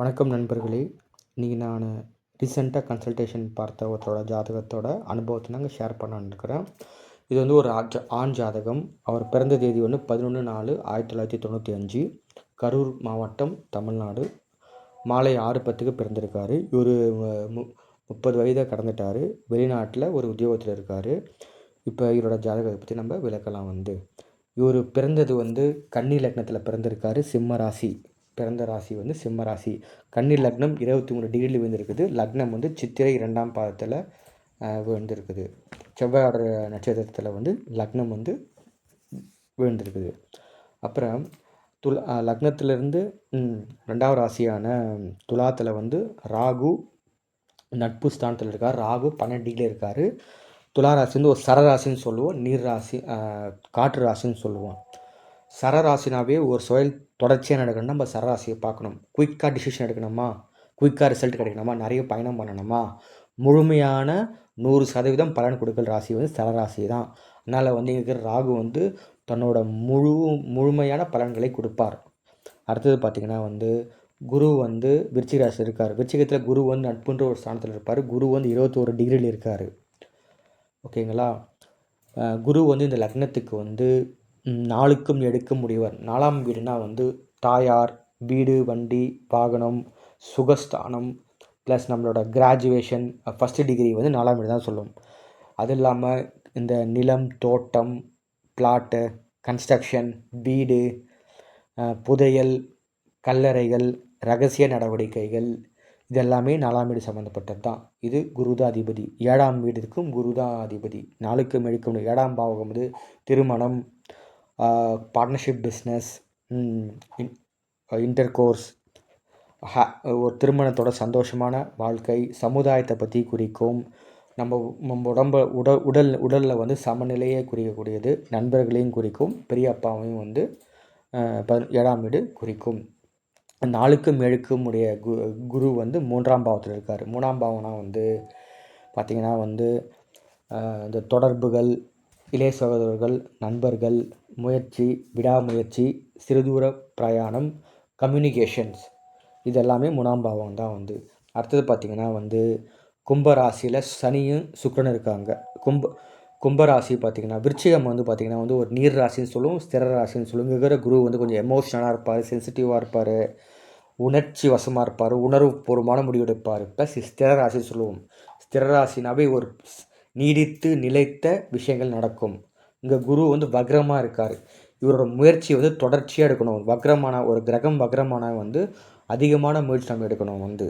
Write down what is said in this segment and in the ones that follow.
வணக்கம் நண்பர்களே. இன்றைக்கி நான் ரீசெண்டாக கன்சல்டேஷன் பார்த்த ஒருத்தரோட ஜாதகத்தோட அனுபவத்தை நாங்கள் ஷேர் பண்ணான்னு இருக்கிறேன். இது வந்து ஒரு ஆண் ஜா- ஆண் ஜாதகம். அவர் பிறந்த தேதி வந்து பதினொன்று நாலு ஆயிரத்தி தொள்ளாயிரத்தி தொண்ணூற்றி அஞ்சு கரூர் மாவட்டம் தமிழ்நாடு. மாலை ஆறு பத்துக்கு பிறந்திருக்காரு. இவர் மு முப்பது வயதை கடந்துட்டார். வெளிநாட்டில் ஒரு உத்தியோகத்தில் இருக்கார். இப்போ இவரோட ஜாதகத்தை பற்றி நம்ம விளக்கலாம் வந்து. இவர் பிறந்தது வந்து கன்னி லக்னத்தில் பிறந்திருக்காரு. சிம்ம ராசி. பிறந்த ராசி வந்து சிம்ம ராசி. கன்னி லக்னம் இருபத்தி மூணு டிகிரியில் விழுந்திருக்குது. லக்னம் வந்து சித்திரை இரண்டாம் பாதத்தில் விழுந்திருக்குது. செவ்வாயோட நட்சத்திரத்தில் வந்து லக்னம் வந்து விழுந்திருக்குது. அப்புறம் துலா லக்னத்திலிருந்து ரெண்டாவது ராசியான துலாத்தில் வந்து ராகு நட்பு ஸ்தானத்தில் இருக்கார். ராகு பன்னெண்டு டிகிரியில் இருக்கார். துலா ராசி வந்து ஒரு சரராசின்னு சொல்லுவோம். நீர் ராசி காற்று ராசின்னு சொல்லுவோம். சரராசினாவே ஒரு செயல் தொடர்ச்சியாக நடக்கணும்னா நம்ம சரராசியை பார்க்கணும். குயிக்காக டிசிஷன் எடுக்கணுமா? குயிக்காக ரிசல்ட் கிடைக்கணுமா? நிறைய பயணம் பண்ணணுமா? முழுமையான நூறு சதவீதம் பலன் கொடுக்கல் ராசி வந்து சரராசி தான். அதனால் வந்து இங்கே இருக்கிற ராகு வந்து தன்னோட முழு முழுமையான பலன்களை கொடுப்பார். அடுத்தது பார்த்திங்கன்னா வந்து குரு வந்து விருச்சிக ராசி இருக்கார். விருச்சிகத்தில் குரு வந்து நட்புன்ற ஒரு ஸ்தானத்தில் இருப்பார். குரு வந்து இருபத்தோரு டிகிரியில் இருக்கார். ஓகேங்களா? குரு வந்து இந்த லக்னத்துக்கு வந்து நாளுக்கும் எடுக்க எடுக்கும் முடியவர். நாலாம் வீடுனா வந்து தாயார் வீடு வண்டி வாகனம் சுகஸ்தானம் ப்ளஸ் நம்மளோட கிராஜுவேஷன் ஃபஸ்ட்டு டிகிரி வந்து நாலாம் வீடு தான் சொல்லும். அது இல்லாமல் இந்த நிலம் தோட்டம் பிளாட்டு கன்ஸ்ட்ரக்ஷன் வீடு புதையல் கல்லறைகள் ரகசிய நடவடிக்கைகள் இதெல்லாமே நாலாம் வீடு சம்மந்தப்பட்டது தான். இது குருதாதிபதி. அதிபதி ஏழாம் வீடுக்கும் இருக்கும் அதிபதி நாளுக்கு மெழுக்கும் ஏழாம் பாவகம் வந்து திருமணம் பார்ட்னர்ஷிப் பிஸ்னஸ் இன்டர் கோர்ஸ் ஒரு திருமணத்தோட சந்தோஷமான வாழ்க்கை சமுதாயத்தை பற்றி குறிக்கும் நம்ம நம்ம உடம்ப உட உடல் உடலில் வந்து சமநிலையை குறிக்கக்கூடியது நண்பர்களையும் குறிக்கும் பெரியப்பாவையும் வந்து ப- ஏழாம் வீடு குறிக்கும். நாளுக்கும் எழுக்கும் உடைய கு குரு வந்து மூன்றாம் பாவத்தில் இருக்கார். மூணாம் பாவம்னா வந்து பார்த்திங்கன்னா வந்து இந்த தொடர்புகள் இளைய சகோதரர்கள் நண்பர்கள் முயற்சி விடாமுயற்சி சிறுதூர பிரயாணம் கம்யூனிகேஷன்ஸ் இதெல்லாமே மூணாம் பாவம் தான் வந்து. அடுத்தது பார்த்திங்கன்னா வந்து கும்பராசியில் சனியும் சுக்கிரனும் இருக்காங்க. கும்ப கும்பராசி பார்த்திங்கன்னா விருச்சிகம் வந்து பார்த்திங்கன்னா வந்து ஒரு நீர் ராசின்னு சொல்லுவோம் ஸ்திர ராசின்னு சொல்லுவோம் இருக்கிற குரு வந்து கொஞ்சம் எமோஷனலாக இருப்பார் சென்சிட்டிவாக இருப்பார் உணர்ச்சி வசமாக இருப்பார் உணர்வுபூர்வமான முடிவெடுப்பார். ப்ளஸ் ஸ்திர ராசின்னு சொல்லுவோம். ஸ்திர ராசினாவே ஒரு நீடித்து நிலைத்த விஷயங்கள் நடக்கும். இங்கே குரு வந்து வக்ரமாக இருக்கார். இவரோட முயற்சி வந்து தொடர்ச்சியாக எடுக்கணும். வக்ரமான ஒரு கிரகம் வக்ரமான வந்து அதிகமான முயற்சி நம்ம எடுக்கணும் வந்து.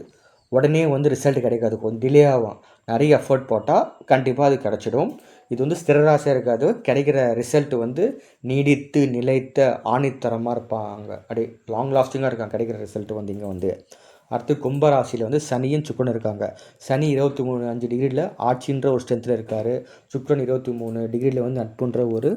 உடனே வந்து ரிசல்ட் கிடைக்காது. கொஞ்சம் டிலே ஆகும். நிறைய எஃபர்ட் போட்டால் கண்டிப்பாக அது கிடச்சிடும். இது வந்து ஸ்திரராசியாக இருக்காது. கிடைக்கிற ரிசல்ட் வந்து நீடித்து நிலைத்த ஆணித்தரமாக இருப்பாங்க. அப்படியே லாங் லாஸ்டிங்காக இருக்காங்க. கிடைக்கிற ரிசல்ட் வந்து இங்கே வந்து. அடுத்து கும்பராசியில் வந்து சனியும் சுக்கரனும் இருக்காங்க. சனி இருபத்தி மூணு அஞ்சு டிகிரியில் ஆட்சின்ற ஒரு ஸ்ட்ரென்த்தில் இருக்கார். சுக்கரன் இருபத்தி மூணு டிகிரியில் வந்து நட்புன்ற ஒரு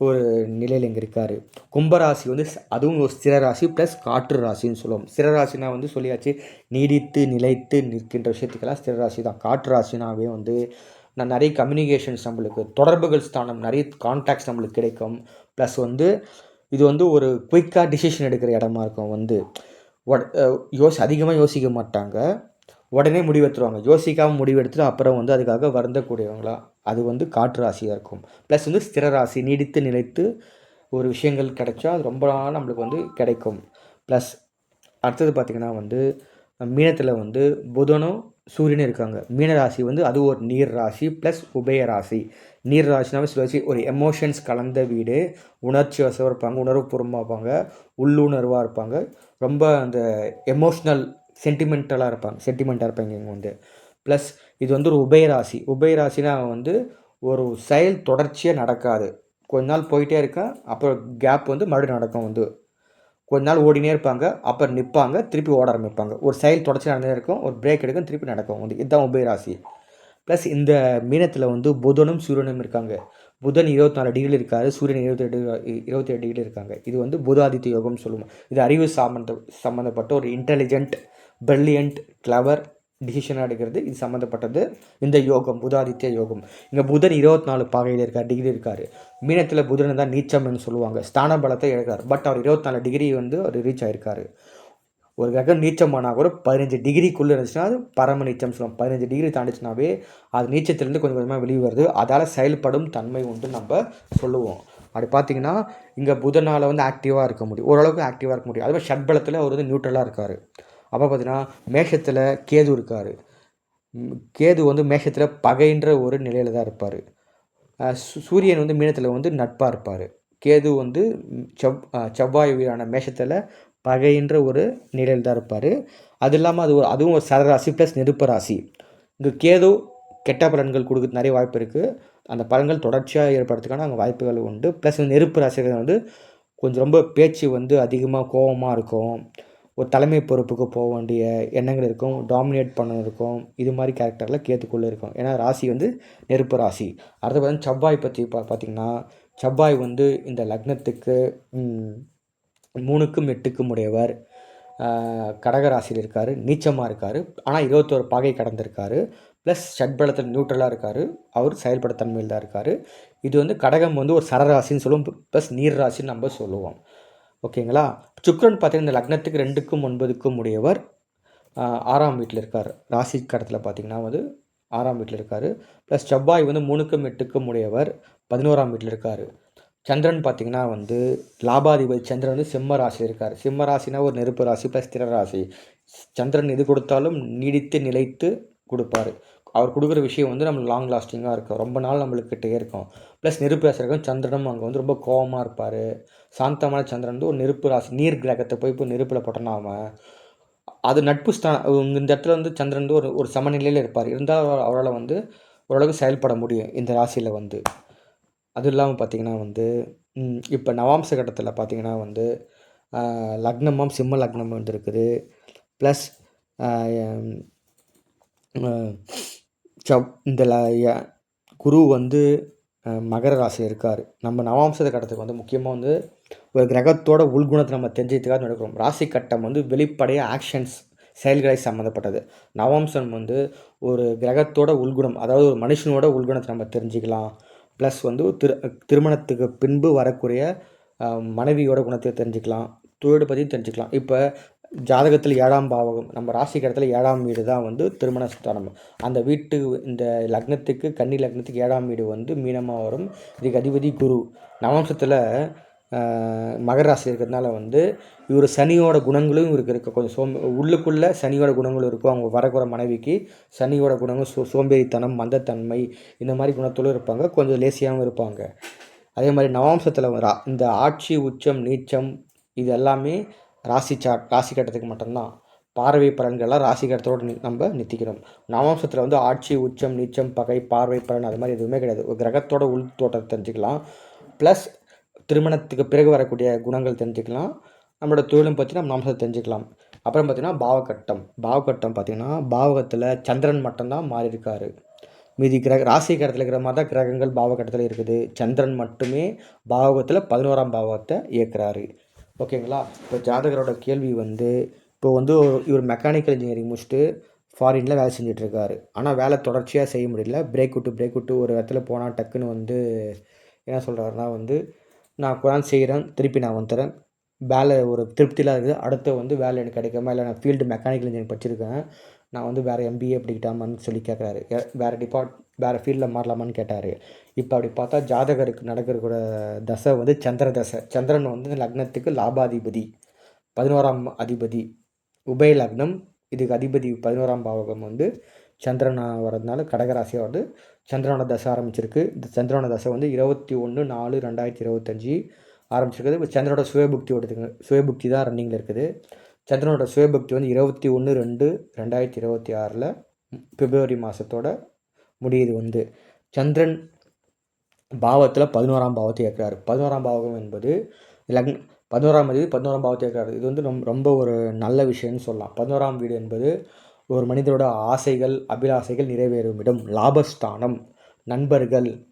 ஒரு நிலையில் இங்கே இருக்கார். கும்பராசி வந்து அதுவும் ஒரு ஸ்திர ராசி ப்ளஸ் காற்று ராசின்னு சொல்லுவோம். ஸ்திர ராசினா வந்து சொல்லியாச்சு நீடித்து நிலைத்து நிற்கின்ற விஷயத்துக்கெல்லாம் ஸ்திர ராசி தான். காற்று ராசினாவே வந்து நான் நிறைய கம்யூனிகேஷன்ஸ் நம்மளுக்கு தொடர்புகள் ஸ்தானம் நிறைய கான்டாக்ட்ஸ் நம்மளுக்கு கிடைக்கும். ப்ளஸ் வந்து இது வந்து ஒரு குயிக்காக டிசிஷன் எடுக்கிற இடமா இருக்கும் வந்து. யோசி அதிகமாக யோசிக்க மாட்டாங்க. உடனே முடிவெடுத்துருவாங்க. யோசிக்காமல் முடிவெடுத்துட்டு அப்புறம் வந்து அதுக்காக வருந்தக்கூடியவங்களா? அது வந்து காற்று ராசியாக இருக்கும். ப்ளஸ் வந்து ஸ்திர ராசி நீடித்து நிலைத்து ஒரு விஷயங்கள் கிடைச்சா அது ரொம்ப நாள் நம்மளுக்கு வந்து கிடைக்கும். ப்ளஸ் அடுத்தது பார்த்திங்கன்னா வந்து மீனத்தில் வந்து புதனும் சூரியனும் இருக்காங்க. மீன ராசி வந்து அது ஒரு நீர் ராசி ப்ளஸ் உபய ராசி. நீர் ராசினாவே சொல்லி ஒரு எமோஷன்ஸ் கலந்த வீடு உணர்ச்சி வசவாக இருப்பாங்க உணர்வுபூர்வமாக இருப்பாங்க உள்ளுணர்வாக இருப்பாங்க. ரொம்ப அந்த எமோஷ்னல் சென்டிமெண்டலாக இருப்பாங்க. சென்டிமெண்ட்டாக இருப்பாங்க இவங்க வந்து. ப்ளஸ் இது வந்து ஒரு உபயராசி உபயராசினா வந்து ஒரு செயல் தொடர்ச்சியாக நடக்காது. கொஞ்ச நாள் போயிட்டே இருக்கேன் அப்புறம் கேப் வந்து மறுபடியும் நடக்கும் வந்து. கொஞ்ச நாள் ஓடினே இருப்பாங்க அப்புறம் நிற்பாங்க திருப்பி ஓட ஆரம்பிப்பாங்க. ஒரு செயல் தொடர்ச்சி நடந்தே இருக்கும் ஒரு பிரேக் எடுக்கும் திருப்பி நடக்கும் வந்து. இதுதான் உபயராசி ப்ளஸ் இந்த மீனத்தில் வந்து புதனும் சூரியனும் இருக்காங்க. புதன் இருபத்தி நாலு டிகிரி இருக்காரு சூரியன் இருபத்தி எட்டு இருபத்தி ஏழு டிகிரி இருக்காங்க. இது வந்து புதாதித்ய யோகம்னு சொல்லுவோம். இது அறிவு சம்மந்த சம்மந்தப்பட்ட ஒரு இன்டெலிஜென்ட் பிரில்லியன்ட் கிளவர் டிசிஷனாக எடுக்கிறது. இது சம்மந்தப்பட்டது இந்த யோகம் புதாதித்ய யோகம். இங்கே புதன் இருபத்தி நாலு பாகையில் இருக்கார் டிகிரி இருக்கார். மீனத்தில் புதன் தான் நீச்சம்னு சொல்லுவாங்க. ஸ்தான பலத்தை இழக்கார் பட் அவர் இருபத்தி நாலு டிகிரி வந்து அவர் ரீச் ஆயிருக்காரு. ஒரு கிரகம் நீச்சமானால் கூட பதினஞ்சு டிகிரிக்குள்ளே இருந்துச்சுன்னா அது பரம நீச்சம் சொல்லுவோம் பதினஞ்சு டிகிரி தாண்டிச்சுனாவே அது நீச்சத்துலேருந்து கொஞ்சம் கொஞ்சமாக வெளியே வருது. அதால் செயல்படும் தன்மை உண்டு நம்ம சொல்லுவோம். அப்படி பார்த்தீங்கன்னா இங்கே புதனால் வந்து ஆக்டிவாக இருக்க முடியும். ஓரளவுக்கு ஆக்டிவாக இருக்க முடியும். அதுமாதிரி ஷட்பலத்தில் அவர் வந்து நியூட்ரலாக இருக்கார். அப்போ பார்த்தீங்கன்னா மேஷத்தில் கேது இருக்கார். கேது வந்து மேஷத்தில் பகைன்ற ஒரு நிலையில் தான் இருப்பார். சூரியன் வந்து மீனத்தில் வந்து நட்பாக இருப்பார். கேது வந்து செவ் செவ்வாய் உயிரான மேஷத்தில் பகைன்ற ஒரு நிலையில் தான் இருப்பார். அது இல்லாமல் அது ஒரு அதுவும் ஒரு சரராசி ப்ளஸ் நெருப்பு ராசி. இங்கே கேது கெட்ட பலன்கள் கொடுக்க நிறைய வாய்ப்பு இருக்குது அந்த பலன்கள் தொடர்ச்சியாக ஏற்படுறதுக்கான அங்கே வாய்ப்புகள் உண்டு. ப்ளஸ் நெருப்பு ராசிகள் வந்து கொஞ்சம் ரொம்ப பேச்சு வந்து அதிகமாக கோபமாக இருக்கும். ஒரு தலைமை பொறுப்புக்கு போக வேண்டிய எண்ணங்கள் இருக்கும். டாமினேட் பண்ண இருக்கும். இது மாதிரி கேரக்டரில் கேத்துக்குள்ளே இருக்கும். ஏன்னா ராசி வந்து நெருப்பு ராசி. அடுத்து பார்த்தீங்கன்னா செவ்வாய் பற்றி பா பார்த்திங்கன்னா செவ்வாய் வந்து இந்த லக்னத்துக்கு மூணுக்கும் எட்டுக்கும் உடையவர். கடகராசியில் இருக்கார் நீச்சமாக இருக்கார் ஆனால் இருபத்தோரு பாகை கடந்திருக்காரு ப்ளஸ் ஷட்பலத்தில் நியூட்ரலாக இருக்கார் அவர் செயல்பட தன்மையில் தான் இருக்கார். இது வந்து கடகம் வந்து ஒரு சரராசின்னு சொல்லுவோம் ப்ளஸ் நீர் ராசின்னு நம்ம சொல்லுவோம். ஓகேங்களா? சுக்ரன் பார்த்தீங்கன்னா இந்த லக்னத்துக்கு ரெண்டுக்கும் ஒன்பதுக்கும் உடையவர். ஆறாம் வீட்டில் இருக்கார். ராசி கடத்தில் பார்த்திங்கன்னா வந்து ஆறாம் வீட்டில் இருக்கார். ப்ளஸ் செவ்வாய் வந்து மூணுக்கும் எட்டுக்கும் உடையவர். பதினோராம் வீட்டில் இருக்கார். சந்திரன் பார்த்திங்கன்னா வந்து லாபாதிபதி சந்திரன் வந்து சிம்ம ராசியில் இருக்கார். சிம்ம ராசினா ஒரு நெருப்பு ராசி ப்ளஸ் திர ராசி. சந்திரன் எது கொடுத்தாலும் நீடித்து நிலைத்து கொடுப்பார். அவர் கொடுக்குற விஷயம் வந்து நம்ம லாங் லாஸ்டிங்காக இருக்கும். ரொம்ப நாள் நம்மளுக்கிட்டே இருக்கும். ப்ளஸ் நெருப்பு ராசி இருக்கும் சந்திரனும் அங்கே வந்து ரொம்ப கோபமாக இருப்பார். சாந்தமான சந்திரன் வந்து ஒரு நெருப்பு ராசி நீர் கிரகத்தை போய் இப்போ நெருப்பில் போட்டோன்னா அது நட்பு ஸ்தானம் இந்த இடத்துல வந்து சந்திரன் வந்து ஒரு ஒரு சமநிலையில் இருப்பார். இருந்தால் அவரால் வந்து ஓரளவுக்கு செயல்பட முடியும் இந்த ராசியில் வந்து. அதுவும் இல்லாமல் பார்த்திங்கன்னா வந்து இப்போ நவாம்ச கட்டத்தில் பார்த்திங்கன்னா வந்து லக்னமும் சிம்ம லக்னம் வந்துருக்குது. ப்ளஸ் சவ் இந்த குரு வந்து மகர ராசி இருக்கார். நம்ம நவாம்ச கட்டத்துக்கு வந்து முக்கியமாக வந்து ஒரு கிரகத்தோட உள்குணத்தை நம்ம தெரிஞ்சதுக்காக நடக்கிறோம் ராசி கட்டம் வந்து வெளிப்படைய ஆக்ஷன்ஸ் செயல்களை சம்மந்தப்பட்டது. நவாம்சம் வந்து ஒரு கிரகத்தோட உள்குணம் அதாவது ஒரு மனுஷனோட உள்குணத்தை நம்ம தெரிஞ்சுக்கலாம். ப்ளஸ் வந்து திரு திருமணத்துக்கு பின்பு வரக்கூடிய மனைவியோட குணத்தை தெரிஞ்சுக்கலாம். தொழிலை பற்றியும் தெரிஞ்சுக்கலாம். இப்போ ஜாதகத்தில் ஏழாம் பாவகம் நம்ம ராசி இடத்துல ஏழாம் வீடு தான் வந்து திருமண ஸ்தானம். அந்த வீட்டு இந்த லக்னத்துக்கு கன்னி லக்னத்துக்கு ஏழாம் வீடு வந்து மீனமாக வரும். இதுக்கு அதிபதி குரு. நவம்சத்தில் மகர ராசி இருக்கிறதுனால வந்து இவர் சனியோட குணங்களும் இவருக்கு இருக்க. கொஞ்சம் சோம் உள்ளுக்குள்ளே சனியோட குணங்களும் இருக்கும். அவங்க வரக்கூட மனைவிக்கு சனியோட குணங்கள் சோ சோம்பேறித்தனம் மந்தத்தன்மை இந்த மாதிரி குணத்தோடு இருப்பாங்க. கொஞ்சம் லேசியாகவும் இருப்பாங்க. அதே மாதிரி நவாம்சத்தில் இந்த ஆட்சி உச்சம் நீச்சம் இது எல்லாமே ராசி சா ராசி கட்டத்துக்கு மட்டும்தான். பார்வை பலன்கள்லாம் ராசி கட்டத்தோடு நம்ம நித்திக்கிறோம். நவாம்சத்தில் வந்து ஆட்சி உச்சம் நீச்சம் பகை பார்வை பலன் அது மாதிரி எதுவுமே கிடையாது. ஒரு கிரகத்தோட உள் தோட்டத்தை தெரிஞ்சுக்கலாம். ப்ளஸ் திருமணத்துக்கு பிறகு வரக்கூடிய குணங்கள் தெரிஞ்சுக்கலாம். நம்மளோட தொழிலும் பற்றி நம்ம அம்சத்தை தெரிஞ்சுக்கலாம். அப்புறம் பார்த்திங்கன்னா பாவகட்டம். பாவகட்டம் பார்த்திங்கன்னா பாவகத்தில் சந்திரன் மட்டும்தான் மாறி இருக்கார் மீதி கிரக ராசி கடத்தில் இருக்கிற மாதிரி தான் கிரகங்கள் பாவகட்டத்தில் இருக்குது. சந்திரன் மட்டுமே பாவகத்தில் பதினோராம் பாவகத்தை இயக்குறாரு. ஓகேங்களா? இப்போ ஜாதகரோட கேள்வி வந்து இப்போ வந்து இவர் மெக்கானிக்கல் இன்ஜினியரிங் முடிச்சுட்டு ஃபாரினில் வேலை செஞ்சிட்ருக்காரு. ஆனால் வேலை தொடர்ச்சியாக செய்ய முடியல. பிரேக் விட்டு பிரேக் விட்டு ஒரு இடத்துல போனால் டக்குன்னு வந்து என்ன சொல்கிறாருன்னா வந்து நான் குரான் செய்கிறேன் திருப்பி நான் வந்துடுறேன் வேலை ஒரு திருப்தியெலாம் இருக்குது. அடுத்து வந்து வேலை எனக்கு கிடைக்காம இல்லை நான் ஃபீல்டு மெக்கானிக்கல் இன்ஜினியர் படிச்சிருக்கேன். நான் வந்து வேறு எம்பிஏ படிக்கிட்டாமான்னு சொல்லி கேட்குறாரு. வேறு டிபார்ட் வேறு ஃபீல்டில் மாறலாமான்னு கேட்டார். இப்போ அப்படி பார்த்தா ஜாதகருக்கு நடக்கிற கூட தசை வந்து சந்திர தசை. சந்திரன் வந்து லக்னத்துக்கு லாபாதிபதி பதினோராம் அதிபதி. உபய லக்னம் இதுக்கு அதிபதி பதினோராம் பாவகம் வந்து சந்திரன் வரதுனால கடகராசியாக வந்து சந்திரனோட தசை ஆரம்பிச்சிருக்கு. இந்த சந்திரனோட தசை வந்து இருபத்தி ஒன்று நாலு ரெண்டாயிரத்தி இருபத்தஞ்சி ஆரம்பிச்சிருக்குது. இப்போ சந்திரனோட சுயபுக்தி எடுத்துங்க சுயபுக்தி தான் ரன்னிங்கில் இருக்குது. சந்திரனோட சுயபக்தி வந்து இருபத்தி ஒன்று ரெண்டு ரெண்டாயிரத்தி இருபத்தி ஆறில் பிப்ரவரி மாதத்தோட முடியுது வந்து. சந்திரன் பாவத்தில் பதினோராம் பாவத்தை ஏற்கிறார் பதினோராம் பாவம் என்பது லக்ன பதினோராம் தேதி பதினோராம் பாவத்தை ஏற்கிறார் இது வந்து ரொம்ப ரொம்ப ஒரு நல்ல விஷயம்னு சொல்லலாம். பதினோராம் வீடு என்பது ஒரு மனிதரோட ஆசைகள் அபிலாசைகள் நிறைவேறும் இடம் லாபஸ்தானம் நண்பர்கள்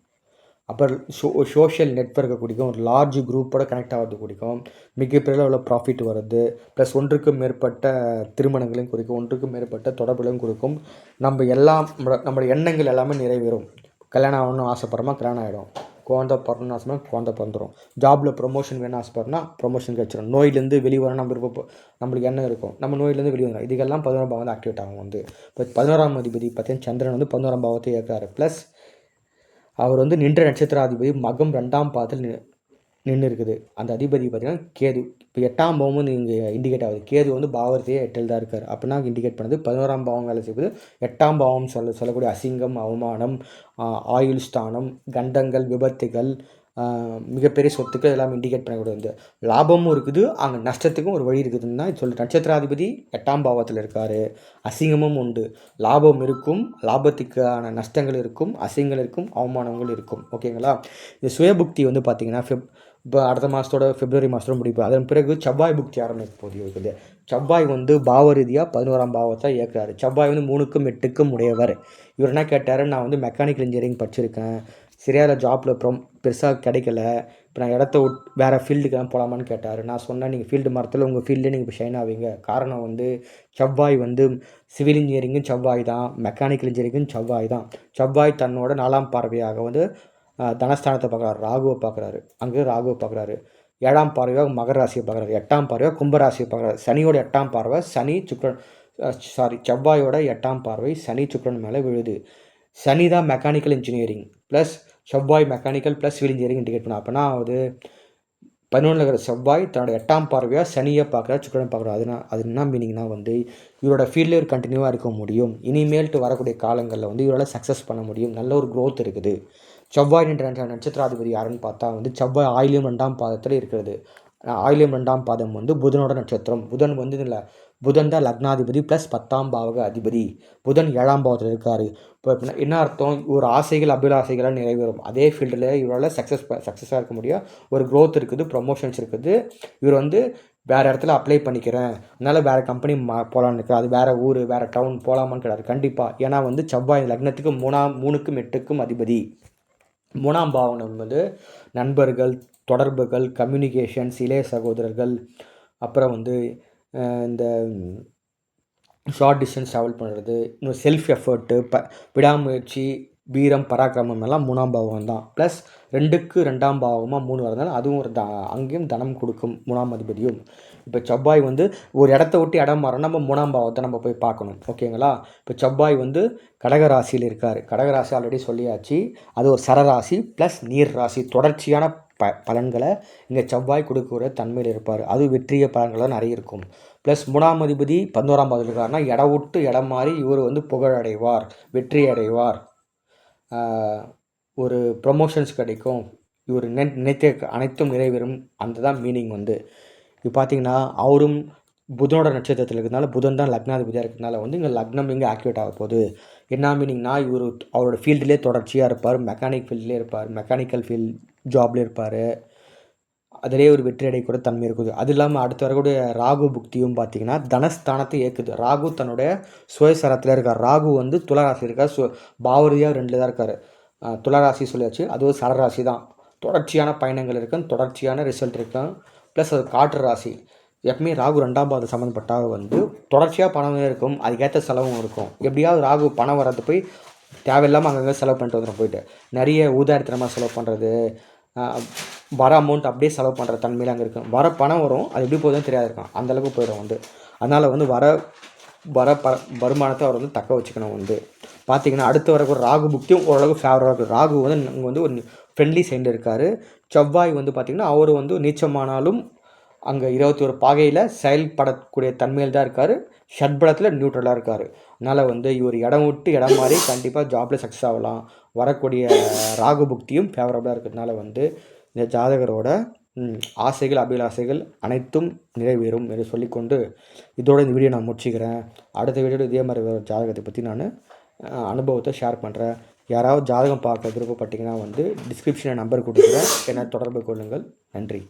அப்புறம் ஷோ சோஷியல் நெட்ஒர்க்கை குடிக்கும் ஒரு லார்ஜ் குரூப்போட கனெக்ட் ஆகிறது குடிக்கும். மிகப்பெரிய உள்ள ப்ராஃபிட் வருது ப்ளஸ் ஒன்றுக்கும் மேற்பட்ட திருமணங்களையும் குறிக்கும் ஒன்றுக்கும் மேற்பட்ட தொடர்புகளையும் கொடுக்கும் நம்ம எல்லாம் நம்மளோட எண்ணங்கள் எல்லாமே நிறைவேறும். கல்யாணம் ஆகணும்னு ஆசைப்படுறோமா கல்யாணம் ஆகிடும் குழந்த பிறந்தணும் ஆசைப்பட்றோம் குழந்த பிறந்துடும் ஜாபில் ப்ரொமோஷன் வேணும் ஆசைப்பட்றோம்னா ப்ரொமோஷன் கிடச்சிடும் நோயிலேருந்து வெளியே வர நம்ம இப்போ நம்மளுக்கு என்ன இருக்கும். நம்ம நோயிலேருந்து வெளியே வரும் இதுக்கெல்லாம் பதினோராம் பாவம் வந்து ஆக்டிவேட் ஆகும் வந்து. இப்போ பதினோராம் அதிபதி பார்த்தீங்கன்னா சந்திரன் வந்து பதினோராம் பாவத்தை இயக்குறாரு ப்ளஸ் அவர் வந்து நின்ற நட்சத்திராதிபதி மகம் ரெண்டாம் பாதத்தில் நின்று இருக்குது அந்த அதிபதி பார்த்திங்கன்னா கேது. இப்போ எட்டாம் பாவம் வந்து இங்கே இண்டிகேட் ஆகுது. கேது வந்து பாவத்தையே எட்டில் தான் இருக்கார். அப்படின்னா இண்டிகேட் பண்ணுது பதினோராம் பாவம் வேலை செய்வது எட்டாம் பாவம் சொல்ல சொல்லக்கூடிய அசிங்கம் அவமானம் ஆயுள் ஸ்தானம் கண்டங்கள் விபத்துகள் மிகப்பெரிய சொத்துக்கள் எல்லாம் இண்டிகேட் பண்ணக்கூடியது லாபமும் இருக்குது அங்கே நஷ்டத்துக்கும் ஒரு வழி இருக்குதுன்னு தான் சொல்லு நட்சத்திராதிபதி எட்டாம் பாவத்தில் இருக்கார். அசிங்கமும் உண்டு. லாபம் இருக்கும் லாபத்துக்கான நஷ்டங்கள் இருக்கும் அசிங்கங்கள் இருக்கும் அவமானங்கள் இருக்கும். ஓகேங்களா? இந்த சுயபுக்தி வந்து பார்த்திங்கன்னா ஃபிப் இப்போ அடுத்த மாதத்தோட பிப்ரவரி மாதத்தோட முடிப்பு. அதன் பிறகு செவ்வாய் புக்தி ஆரம்பிக்க போது இருக்குது செவ்வாய் வந்து பாவ ரீதியாக பதினோராம் பாவத்தை இயக்குறாரு. செவ்வாய் வந்து மூணுக்கும் எட்டுக்கும் உடையவர். இவர் என்ன கேட்டார்? நான் வந்து மெக்கானிக்கல் இன்ஜினியரிங் படிச்சிருக்கேன். சரியான ஜாப்பில் அப்புறம் பெருசாக கிடைக்கல. இப்போ நான் இடத்த விட் வேறு ஃபீல்டுக்கெல்லாம் போகலாமான்னு கேட்டார். நான் சொன்னேன் நீங்கள் ஃபீல்டு மரத்தில் உங்கள் ஃபீல்டே நீங்கள் இப்போ ஷைன் ஆவீங்க. காரணம் வந்து செவ்வாய் வந்து சிவில் இன்ஜினியரிங்கும் செவ்வாய் தான். மெக்கானிக்கல் இன்ஜினியரிங்கும் செவ்வாய் தான். செவ்வாய் தன்னோட நாலாம் பார்வையாக வந்து தனஸ்தானத்தை பார்க்குறாரு ராகுவை பார்க்குறாரு. அங்கே ராகுவை பார்க்குறாரு. ஏழாம் பார்வையாக மகர ராசியை பார்க்குறாரு. எட்டாம் பார்வையாக கும்பராசியை பார்க்குறாரு. சனியோட எட்டாம் பார்வை சனி சுக்ரன் சாரி செவ்வாயோட எட்டாம் பார்வை சனி சுக்ரன் மேலே விழுது. சனி தான் mechanical engineering plus Sevvai mechanical plus civil engineering indicate பண்ண அப்போனா அது பதினொன்றில் இருக்கிற செவ்வாய் தன்னோட எட்டாம் பார்வையாக சனியை பார்க்குறா சுக்கரன் பார்க்குறா? அதுனா அது என்ன மீனிங்னா வந்து இவரோட ஃபீல்டில் ஒரு கண்டினியூவாக இருக்க முடியும். இனிமேல்ட்டு வரக்கூடிய காலங்களில் வந்து இவரால் சக்ஸஸ் பண்ண முடியும். நல்ல ஒரு க்ரோத் இருக்குது. செவ்வாய் என்ற நட்சத்திராதிபதி யாருன்னு பார்த்தா வந்து செவ்வாய் ஆயிலியம் ரெண்டாம் பாதத்தில் இருக்கிறது. ஆயிலியம் ரெண்டாம் பாதம் வந்து புதனோட நட்சத்திரம். புதன் வந்து இல்லை புதன் தான் லக்னாதிபதி ப்ளஸ் பத்தாம் பாவக அதிபதி. புதன் ஏழாம் பாவத்தில் இருக்கார். இப்போ என்ன அர்த்தம்? ஒரு ஆசைகள் அபிலாசைகளாக நிறைவேறும். அதே ஃபீல்டில் இவரால் சக்ஸஸ் சக்ஸஸாக இருக்க முடியும். ஒரு க்ரோத் இருக்குது ப்ரொமோஷன்ஸ் இருக்குது. இவர் வந்து வேறு இடத்துல அப்ளை பண்ணிக்கிறேன். அதனால் வேறு கம்பெனி மா போகலான்னு இருக்கிறேன் அது வேறு ஊர் வேறு டவுன் போகலாமான்னு கிடையாது கண்டிப்பாக ஏன்னா வந்து செவ்வாய் லக்னத்துக்கு மூணாம் மூணுக்கும் எட்டுக்கும் அதிபதி. மூணாம் பாவனம் என்பது நண்பர்கள் தொடர்புகள் கம்யூனிகேஷன்ஸ் இளைய சகோதரர்கள் அப்புறம் வந்து இந்த ஷார்ட் டிஸ்டன்ஸ் ட்ராவல் பண்ணுறது இன்னும் செல்ஃப் எஃபர்ட்டு ப விடாமுயற்சி வீரம் பராக்கிரமம் எல்லாம் மூணாம் பாவம் தான். ப்ளஸ் ரெண்டுக்கு ரெண்டாம் பாவமாக மூணு வரதுனால அதுவும் ஒரு த அங்கேயும் தனம் கொடுக்கும் மூணாம் அதிபதியும். இப்போ செவ்வாய் வந்து ஒரு இடத்த விட்டு இடம் மாறோம் நம்ம மூணாம் பாவத்தை நம்ம போய் பார்க்கணும். ஓகேங்களா? இப்போ செவ்வாய் வந்து கடகராசியில் இருக்கார். கடகராசி ஆல்ரெடி சொல்லியாச்சு. அது ஒரு சரராசி ப்ளஸ் நீர் ராசி தொடர்ச்சியான ப பலன்களை இங்கே செவ்வாய் கொடுக்குற தன்மையில் இருப்பார். அது வெற்றிய பலன்களாக நிறைய இருக்கும். ப்ளஸ் மூணாம் அதிபதி பதினோராம் பாதத்தில் இருக்காருன்னா இடம் விட்டு இடம் மாறி இவர் வந்து புகழ் அடைவார் வெற்றி அடைவார் ஒரு ப்ரொமோஷன்ஸ் கிடைக்கும். இவர் நினை நினைத்த அனைத்தும் நிறைவேறும். அந்த தான் மீனிங் வந்து. இப்போ பார்த்தீங்கன்னா அவரும் புதனோட நட்சத்திரத்தில் இருக்கிறதுனால புதன் தான் லக்னாதிபதியாக இருக்கிறதுனால வந்து இங்கே லக்னம் இங்கே ஆக்டிவேட் ஆக போகுது. என்ன மீனிங்னா இவர் அவரோட ஃபீல்டுலேயே தொடர்ச்சியாக இருப்பார். மெக்கானிக் ஃபீல்ட்லேயே இருப்பார். மெக்கானிக்கல் ஃபீல்ட் ஜாப்லேயே இருப்பார். அதிலே ஒரு வெற்றி அடைக்கூட தன்மை இருக்குது. அது இல்லாமல் அடுத்து வரக்கூடிய ராகு புக்தியும் பார்த்தீங்கன்னா தனஸ்தானத்தை இயக்குது ராகு தன்னுடைய சுயசரத்தில் இருக்கார். ராகு வந்து துளராசி இருக்கார். சு பாவரியாக ரெண்டில் தான் இருக்கார். துளராசி சொல்லியாச்சு. அது ஒரு சரராசி தான் தொடர்ச்சியான பயணங்கள் இருக்கும். தொடர்ச்சியான ரிசல்ட் இருக்கும். ப்ளஸ் அது காற்று ராசி. எப்பவுமே ராகு ரெண்டாம் பாதம் சம்மந்தப்பட்டால் வந்து தொடர்ச்சியாக பணமும் இருக்கும் அதுக்கேற்ற செலவும் இருக்கும். எப்படியாவது ராகு பணம் வர்றது போய் தேவையில்லாமல் அங்கங்கே செலவு பண்ணிட்டு வந்துடும் போயிட்டு. நிறைய ஊதாரித்தனமாக செலவு பண்ணுறது வர அமௌண்ட் அப்படியே செலவு பண்ணுற தன்மையில் அங்கே இருக்கும். வர பணம் வரும் அது எப்படி போகுதுன்னு தெரியாது இருக்கும் அந்தளவுக்கு போயிடும் வந்து. அதனால் வந்து வர வர ப வருமானத்தை அவர் வந்து தக்க வச்சுக்கணும் வந்து. பார்த்தீங்கன்னா அடுத்து வரக்கூடிய ஒரு ராகு புக்தியும் ஓரளவுக்கு ஃபேவராக இருக்கும் ராகு வந்து இங்கே வந்து ஒரு ஃப்ரெண்ட்லி சைடில் இருக்கார். செவ்வாய் வந்து பார்த்திங்கன்னா அவர் வந்து நீச்சமானாலும் அங்கே இருபத்தி ஒரு பாகையில் செயல்படக்கூடிய தன்மையில் தான் இருக்கார். ஷட்பலத்தில் நியூட்ரலாக இருக்கார். அதனால் வந்து இவர் இடம் விட்டு இடம் மாறி கண்டிப்பாக ஜாப்பில் சக்ஸஸ் ஆகலாம். வரக்கூடிய ராகு புக்தியும் ஃபேவரபுளாக இருக்கிறதுனால வந்து இந்த ஜாதகரோட ஆசைகள் அபிலாசைகள் அனைத்தும் நிறைவேறும் என்று சொல்லிக்கொண்டு இதோட இந்த வீடியோ நான் முடிச்சுக்கிறேன். அடுத்த வீடியோவில் இதே மாதிரி ஜாதகத்தை பற்றி நான் அனுபவத்தை ஷேர் பண்ணுறேன் யாராவது ஜாதகம் பார்க்க விருப்பப்பட்டீங்கன்னா வந்து டிஸ்கிரிப்ஷனில் நம்பர் கொடுக்குறேன். என்ன தொடர்பு கொள்ளுங்கள். நன்றி.